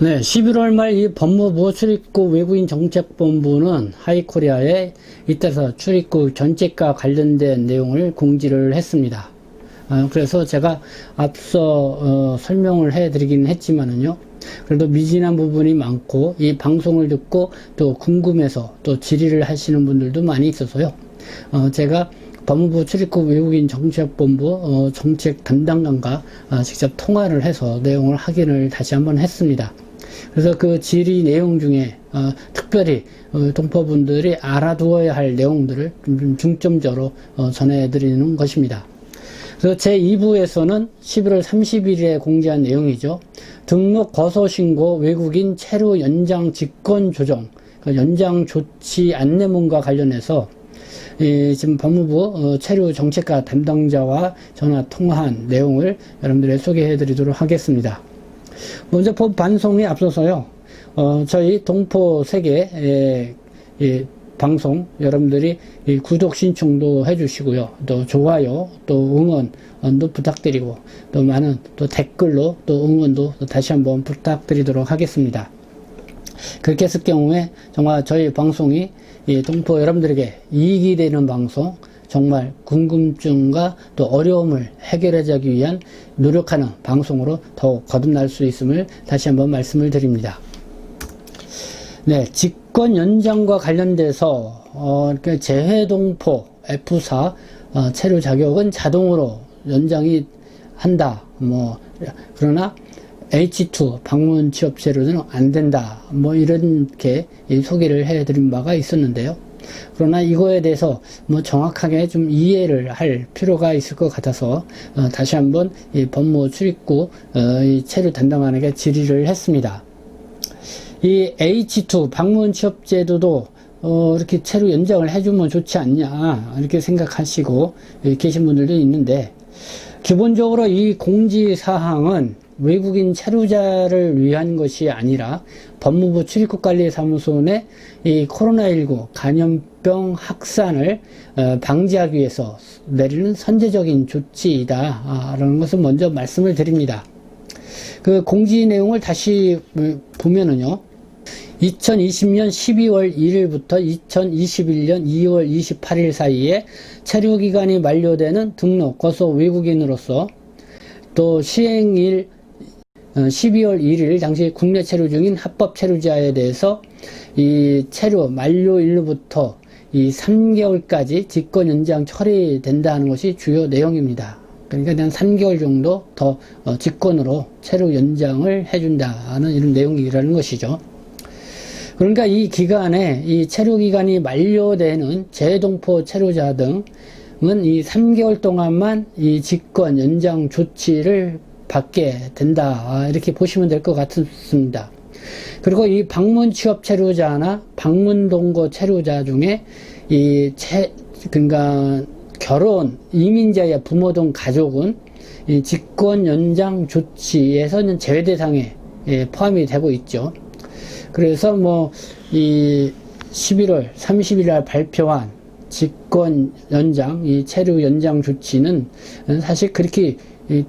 네, 11월 말 이 법무부 출입국 외국인 정책본부는 하이코리아에 이따서 출입국 전책과 관련된 내용을 공지를 했습니다. 어, 그래서 제가 앞서 어, 설명을 해드리긴 했지만은요. 그래도 미진한 부분이 많고 이 방송을 듣고 또 궁금해서 또 질의를 하시는 분들도 많이 있어서요. 어, 제가 법무부 출입국 외국인 정책본부 어, 정책 담당관과 어, 직접 통화를 해서 내용을 확인을 다시 한번 했습니다. 그래서 그 질의 내용 중에 어, 특별히 어, 동포분들이 알아두어야 할 내용들을 좀 중점적으로 어, 전해드리는 것입니다. 그래서 제 2부에서는 11월 30일에 공지한 내용이죠. 등록 거소 신고 외국인 체류 연장 직권 조정, 그 연장 조치 안내문과 관련해서 이 지금 법무부 어, 체류 정책과 담당자와 전화 통화한 내용을 여러분들에 소개해 드리도록 하겠습니다. 먼저 법 반송에 앞서서요, 어, 저희 동포 세계, 에, 이 방송, 여러분들이 이 구독 신청도 해주시고요. 또 좋아요, 또 응원도 부탁드리고, 또 많은 또 댓글로 또 응원도 또 다시 한번 부탁드리도록 하겠습니다. 그렇게 했을 경우에 정말 저희 방송이 이 동포 여러분들에게 이익이 되는 방송, 정말 궁금증과 또 어려움을 해결하기 위한 노력하는 방송으로 더욱 거듭날 수 있음을 다시 한번 말씀을 드립니다. 네, 직권 연장과 관련돼서 어, 재해동포 F4 어, 체류 자격은 자동으로 연장이 한다. 뭐 그러나 H2 방문 취업 체류는 안 된다. 뭐 이렇게 이 소개를 해드린 바가 있었는데요. 그러나 이거에 대해서 뭐 정확하게 좀 이해를 할 필요가 있을 것 같아서 어, 다시 한번 이 법무 출입국 어, 이 체류 담당관에게 질의를 했습니다. 이 H2 방문 취업 제도도 어, 이렇게 체류 연장을 해주면 좋지 않냐 이렇게 생각하시고 계신 분들도 있는데 기본적으로 이 공지 사항은 외국인 체류자를 위한 것이 아니라 법무부 출입국관리사무소 내이 코로나19 감염병 확산을 어, 방지하기 위해서 내리는 선제적인 조치이다라는 것을 먼저 말씀을 드립니다. 그 공지 내용을 다시 보면은요. 2020년 12월 1일부터 2021년 2월 28일 사이에 체류 기간이 만료되는 등록 거소 외국인으로서 또 시행일 12월 1일 당시 국내 체류 중인 합법 체류자에 대해서 이 체류 만료일로부터 이 3개월까지 직권 연장 처리된다는 것이 주요 내용입니다. 그러니까 한 3개월 정도 더 어, 직권으로 체류 연장을 해준다는 이런 내용이라는 것이죠. 그러니까 이 기간에 이 체류 기간이 만료되는 재동포 체류자 등은 이 3개월 동안만 이 직권 연장 조치를 받게 된다. 아, 이렇게 보시면 될 것 같습니다. 그리고 이 방문 취업 체류자나 방문 동거 체류자 중에 이 체, 그러니까 결혼, 이민자의 부모 등 가족은 이 직권 연장 조치에서는 제외 대상에 예, 포함이 되고 있죠. 그래서 뭐 이 11월 30일 날 발표한 직권 연장, 이 체류 연장 조치는 사실 그렇게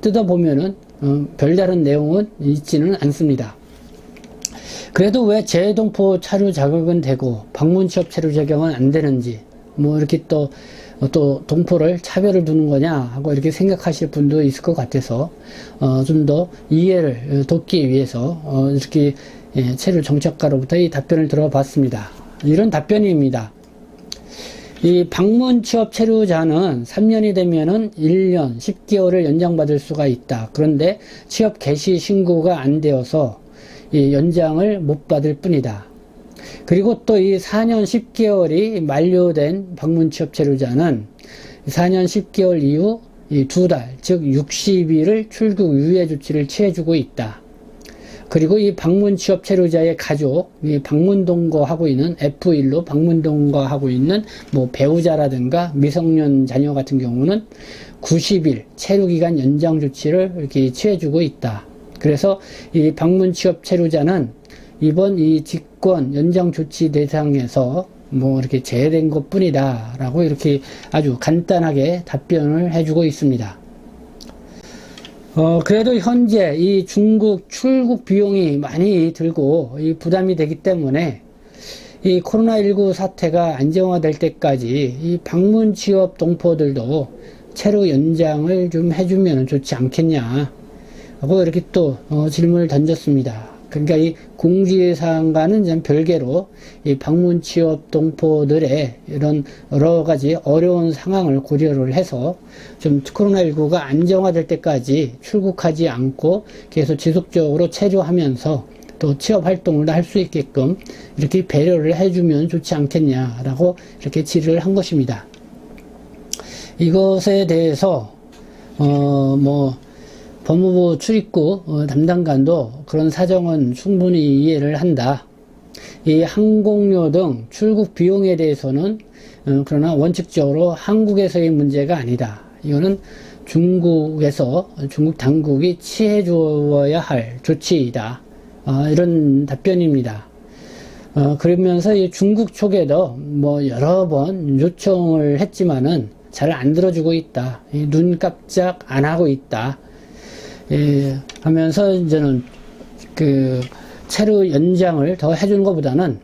뜯어보면은 어, 별다른 내용은 있지는 않습니다. 그래도 왜 재동포 차류 자격은 되고 방문 취업 체류 자격은 안 되는지 뭐 이렇게 또 또 동포를 차별을 두는 거냐 하고 이렇게 생각하실 분도 있을 것 같아서 어, 좀 더 이해를 돕기 위해서 어, 이렇게 예, 체류 정책가로부터 이 답변을 들어봤습니다. 이런 답변입니다. 이 방문 취업 체류자는 3년이 되면은 1년 10개월을 연장받을 수가 있다. 그런데 취업 개시 신고가 안 되어서 이 연장을 못 받을 뿐이다. 그리고 또 이 4년 10개월이 만료된 방문 취업 체류자는 4년 10개월 이후 두 달, 즉 60일을 출국 유예 조치를 취해주고 있다. 그리고 이 방문 취업 체류자의 가족, 이 방문 동거 하고 있는 F1로 방문 동거 하고 있는 뭐 배우자라든가 미성년 자녀 같은 경우는 90일 체류 기간 연장 조치를 이렇게 취해주고 있다. 그래서 이 방문 취업 체류자는 이번 이 직권 연장 조치 대상에서 뭐 이렇게 제외된 것 뿐이다 라고 이렇게 아주 간단하게 답변을 해주고 있습니다. 어, 그래도 현재 이 중국 출국 비용이 많이 들고 이 부담이 되기 때문에 이 코로나19 사태가 안정화될 때까지 이 방문 취업 동포들도 체류 연장을 좀 해주면 좋지 않겠냐 하고 이렇게 또 어, 질문을 던졌습니다. 그러니까 이 공지사항과는 좀 별개로 이 방문 취업 동포들의 이런 여러 가지 어려운 상황을 고려를 해서 좀 코로나19가 안정화될 때까지 출국하지 않고 계속 지속적으로 체류하면서 또 취업 활동을 할 수 있게끔 이렇게 배려를 해주면 좋지 않겠냐라고 이렇게 질의를 한 것입니다. 이것에 대해서 어 뭐 법무부 출입구 어, 담당관도 그런 사정은 충분히 이해를 한다. 이 항공료 등 출국 비용에 대해서는 어, 그러나 원칙적으로 한국에서의 문제가 아니다. 이거는 중국에서 중국 당국이 취해 주어야 할 조치이다. 어, 이런 답변입니다. 어, 그러면서 이 중국 쪽에도 뭐 여러 번 요청을 했지만은 잘 안 들어주고 있다. 이눈 깜짝 안 하고 있다. 예, 하면서 이제는 그 체류 연장을 더 해주는 것보다는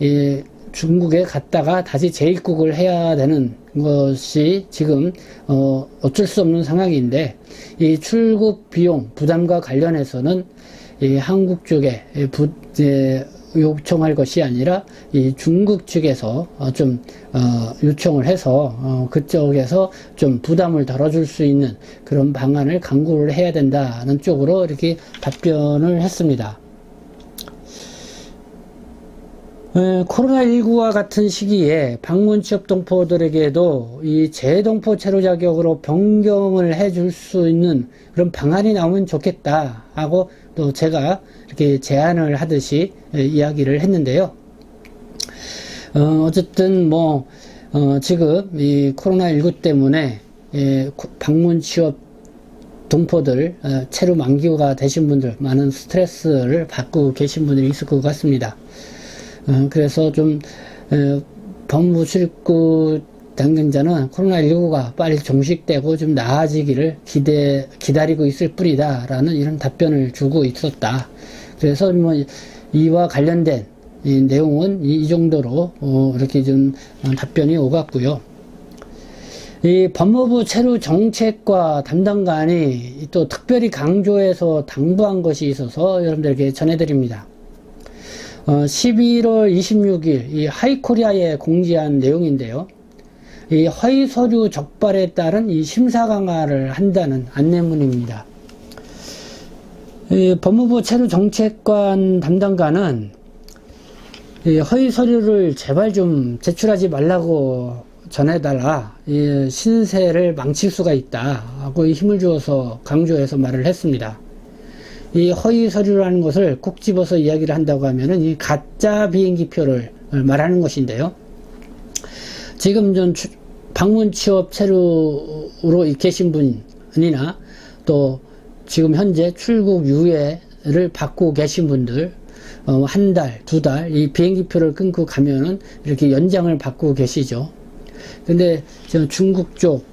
이 중국에 갔다가 다시 재입국을 해야 되는 것이 지금 어 어쩔 수 없는 상황인데 이 출국 비용 부담과 관련해서는 이 한국 쪽에 부, 예, 요청할 것이 아니라 이 중국 측에서 어, 좀 어, 요청을 해서 어, 그쪽에서 좀 부담을 덜어줄 수 있는 그런 방안을 강구를 해야 된다는 쪽으로 이렇게 답변을 했습니다. 에, 코로나19와 같은 시기에 방문 취업 동포들에게도 이 재동포 체류 자격으로 변경을 해줄 수 있는 그런 방안이 나오면 좋겠다 하고 또 제가 이렇게 제안을 하듯이 에, 이야기를 했는데요. 어, 어쨌든 뭐 어, 지금 이 코로나19 때문에 예, 코- 방문 취업 동포들 어, 체류 만기가 되신 분들 많은 스트레스를 받고 계신 분들이 있을 것 같습니다. 어, 그래서 좀 어, 법무 출입구 당근자는 코로나19가 빨리 종식되고 좀 나아지기를 기대 기다리고 있을 뿐이다 라는 이런 답변을 주고 있었다. 그래서 뭐 이와 관련된 이 내용은 이, 이 정도로 어, 이렇게 좀 어, 답변이 오갔고요. 이 법무부 체류 정책과 담당관이 또 특별히 강조해서 당부한 것이 있어서 여러분들에게 전해드립니다. 어, 11월 26일 이 하이코리아에 공지한 내용인데요. 이 허위 서류 적발에 따른 이 심사 강화를 한다는 안내문입니다. 이 법무부 체류 정책관 담당관은 이 허위 서류를 제발 좀 제출하지 말라고 전해달라. 이 신세를 망칠 수가 있다. 하고 힘을 주어서 강조해서 말을 했습니다. 이 허위 서류라는 것을 콕 집어서 이야기를 한다고 하면은 이 가짜 비행기표를 말하는 것인데요. 지금 전 추- 방문 취업 체류로 계신 분이나 또 지금 현재 출국 유예를 받고 계신 분들 어, 한 달, 두 달 이 비행기표를 끊고 가면은 이렇게 연장을 받고 계시죠. 근데 저 중국 쪽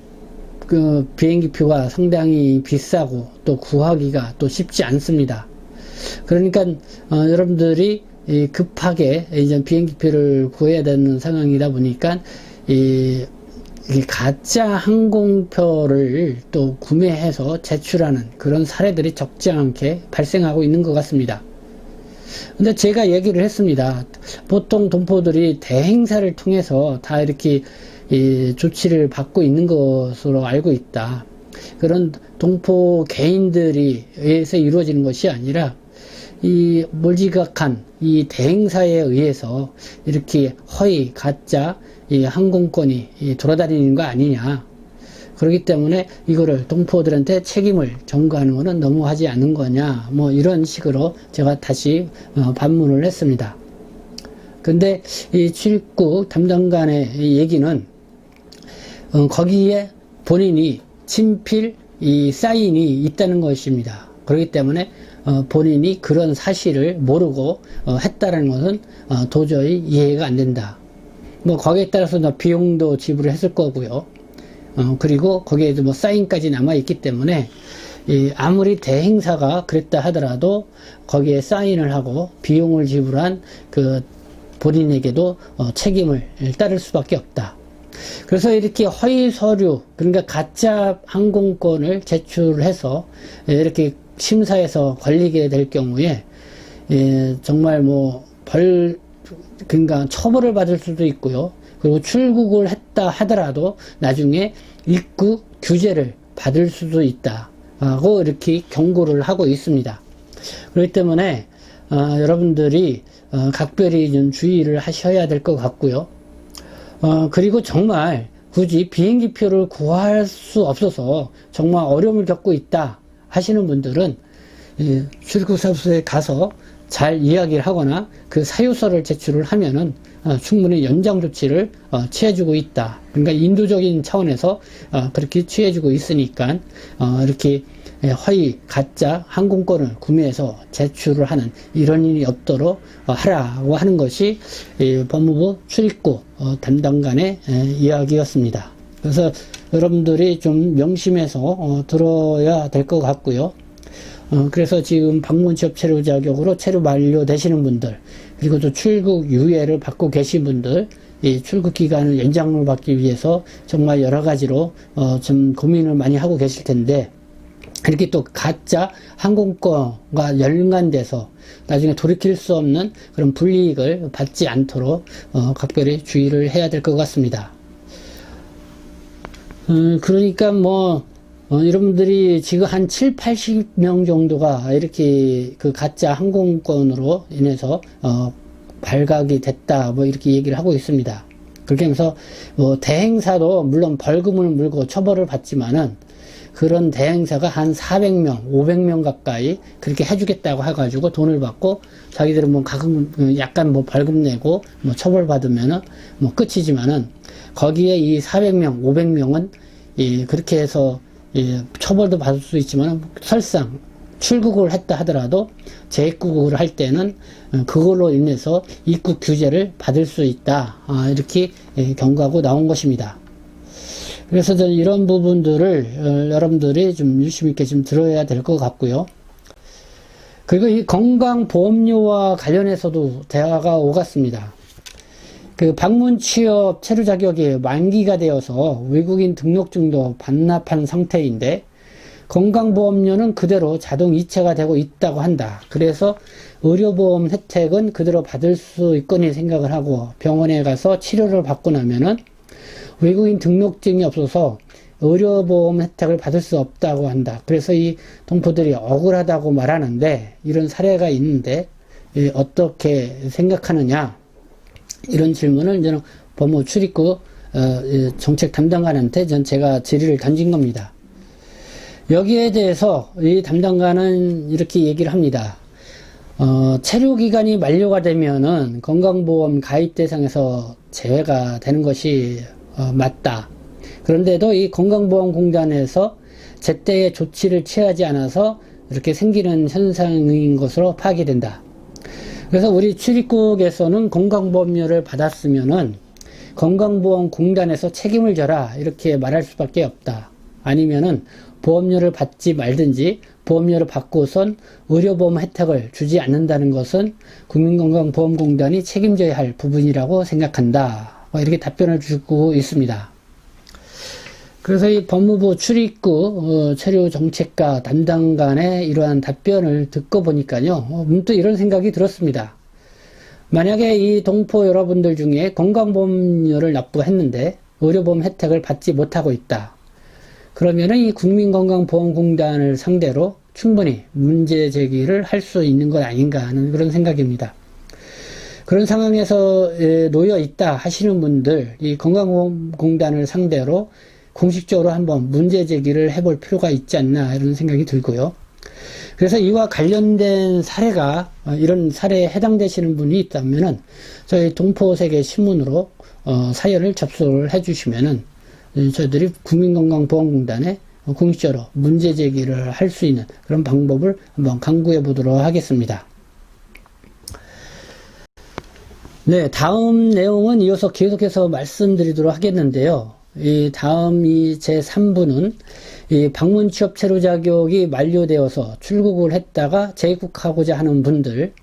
그 비행기표가 상당히 비싸고 또 구하기가 또 쉽지 않습니다. 그러니까 어, 여러분들이 이 급하게 이제 비행기표를 구해야 되는 상황이다 보니까 이, 이 가짜 항공표를 또 구매해서 제출하는 그런 사례들이 적지 않게 발생하고 있는 것 같습니다. 근데 제가 얘기를 했습니다. 보통 동포들이 대행사를 통해서 다 이렇게 이 조치를 받고 있는 것으로 알고 있다. 그런 동포 개인들이 의해서 이루어지는 것이 아니라 이 몰지각한 이 대행사에 의해서 이렇게 허위 가짜 이 항공권이 이 돌아다니는 거 아니냐. 그렇기 때문에 이거를 동포들한테 책임을 전가하는 것은 너무하지 않은 거냐. 뭐 이런 식으로 제가 다시 어, 반문을 했습니다. 근데 이 출입국 담당관의 이 얘기는 어, 거기에 본인이 친필 이 사인이 있다는 것입니다. 그렇기 때문에 어, 본인이 그런 사실을 모르고 어, 했다는 것은 어, 도저히 이해가 안 된다. 뭐 거기에 따라서 나 비용도 지불을 했을 거고요. 어, 그리고 거기에도 뭐 사인까지 남아 있기 때문에 이 아무리 대행사가 그랬다 하더라도 거기에 사인을 하고 비용을 지불한 그 본인에게도 어, 책임을 따를 수밖에 없다. 그래서 이렇게 허위 서류, 그러니까 가짜 항공권을 제출해서 이렇게 심사에서 걸리게 될 경우에 예, 정말 뭐 벌, 그러니까 처벌을 받을 수도 있고요. 그리고 출국을 했다 하더라도 나중에 입국 규제를 받을 수도 있다. 하고 이렇게 경고를 하고 있습니다. 그렇기 때문에 어, 여러분들이 어, 각별히 좀 주의를 하셔야 될 것 같고요. 어, 그리고 정말 굳이 비행기표를 구할 수 없어서 정말 어려움을 겪고 있다 하시는 분들은 예, 출국사무소에 가서 잘 이야기를 하거나 그 사유서를 제출을 하면은 어, 충분히 연장 조치를 어, 취해주고 있다. 그러니까 인도적인 차원에서 어, 그렇게 취해주고 있으니까 어, 이렇게 예, 허위 가짜 항공권을 구매해서 제출을 하는 이런 일이 없도록 어, 하라고 하는 것이 이 법무부 출입국 어, 담당관의 에, 이야기였습니다. 그래서 여러분들이 좀 명심해서 어, 들어야 될 것 같고요. 어, 그래서 지금 방문 취업 체류 자격으로 체류 만료되시는 분들, 그리고 또 출국 유예를 받고 계신 분들, 이 출국 기간을 연장을 받기 위해서 정말 여러 가지로 어, 좀 고민을 많이 하고 계실 텐데, 이렇게 또 가짜 항공권과 연관돼서 나중에 돌이킬 수 없는 그런 불이익을 받지 않도록 어, 각별히 주의를 해야 될 것 같습니다. 음, 그러니까 뭐 어, 여러분들이 지금 한 7, 80명 정도가 이렇게 그 가짜 항공권으로 인해서 어, 발각이 됐다 뭐 이렇게 얘기를 하고 있습니다. 그렇게 하면서 뭐 대행사도 물론 벌금을 물고 처벌을 받지만은 그런 대행사가 한 400명, 500명 가까이 그렇게 해주겠다고 해가지고 돈을 받고 자기들은 뭐 가끔 약간 뭐 벌금 내고 뭐 처벌 받으면은 뭐 끝이지만은 거기에 이 400명, 500명은 이 그렇게 해서 이 처벌도 받을 수 있지만 설상 출국을 했다 하더라도 재입국을 할 때는 어, 그걸로 인해서 입국 규제를 받을 수 있다 아, 이렇게 예, 경고하고 나온 것입니다. 그래서 저는 이런 부분들을 어, 여러분들이 좀 유심 있게 좀 들어야 될 것 같고요. 그리고 이 건강보험료와 관련해서도 대화가 오갔습니다. 그 방문 취업 체류 자격이 만기가 되어서 외국인 등록증도 반납한 상태인데 건강보험료는 그대로 자동 이체가 되고 있다고 한다. 그래서 의료보험 혜택은 그대로 받을 수 있거니 생각을 하고 병원에 가서 치료를 받고 나면은 외국인 등록증이 없어서 의료보험 혜택을 받을 수 없다고 한다. 그래서 이 동포들이 억울하다고 말하는데 이런 사례가 있는데 예, 어떻게 생각하느냐 이런 질문을 저는 법무 출입국 어, 예, 정책 담당관한테 전 제가 질의를 던진 겁니다. 여기에 대해서 이 담당관은 이렇게 얘기를 합니다. 어, 체류 기간이 만료가 되면은 건강보험 가입 대상에서 제외가 되는 것이 어, 맞다. 그런데도 이 건강보험공단에서 제때의 조치를 취하지 않아서 이렇게 생기는 현상인 것으로 파악이 된다. 그래서 우리 출입국에서는 건강보험료를 받았으면은 건강보험공단에서 책임을 져라 이렇게 말할 수밖에 없다. 아니면은 보험료를 받지 말든지 보험료를 받고선 의료보험 혜택을 주지 않는다는 것은 국민건강보험공단이 책임져야 할 부분이라고 생각한다. 뭐 이렇게 답변을 주고 있습니다. 그래서 이 법무부 출입국 어, 체류 정책과 담당관의 이러한 답변을 듣고 보니까요, 어, 문득 이런 생각이 들었습니다. 만약에 이 동포 여러분들 중에 건강보험료를 납부했는데 의료보험 혜택을 받지 못하고 있다. 그러면은 이 국민건강보험공단을 상대로 충분히 문제 제기를 할 수 있는 것 아닌가 하는 그런 생각입니다. 그런 상황에서 에, 놓여 있다 하시는 분들, 이 건강보험공단을 상대로 공식적으로 한번 문제 제기를 해볼 필요가 있지 않나 이런 생각이 들고요. 그래서 이와 관련된 사례가 어, 이런 사례에 해당되시는 분이 있다면은 저희 동포세계 신문으로 어, 사연을 접수를 해주시면은 어, 저희들이 국민건강보험공단에 공식적으로 문제 제기를 할 수 있는 그런 방법을 한번 강구해 보도록 하겠습니다. 네, 다음 내용은 이어서 계속해서 말씀드리도록 하겠는데요. 이 다음 이 제3부는 이 방문 취업 체류 자격이 만료되어서 출국을 했다가 재입국하고자 하는 분들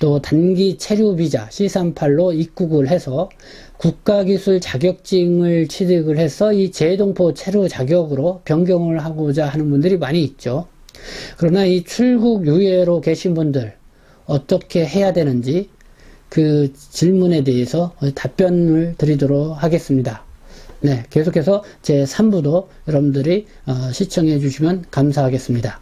또 단기 체류 비자 C38로 입국을 해서 국가기술 자격증을 취득을 해서 이 재동포 체류 자격으로 변경을 하고자 하는 분들이 많이 있죠. 그러나 이 출국 유예로 계신 분들 어떻게 해야 되는지 그 질문에 대해서 답변을 드리도록 하겠습니다. 네, 계속해서 제 3부도 여러분들이 어, 시청해 주시면 감사하겠습니다.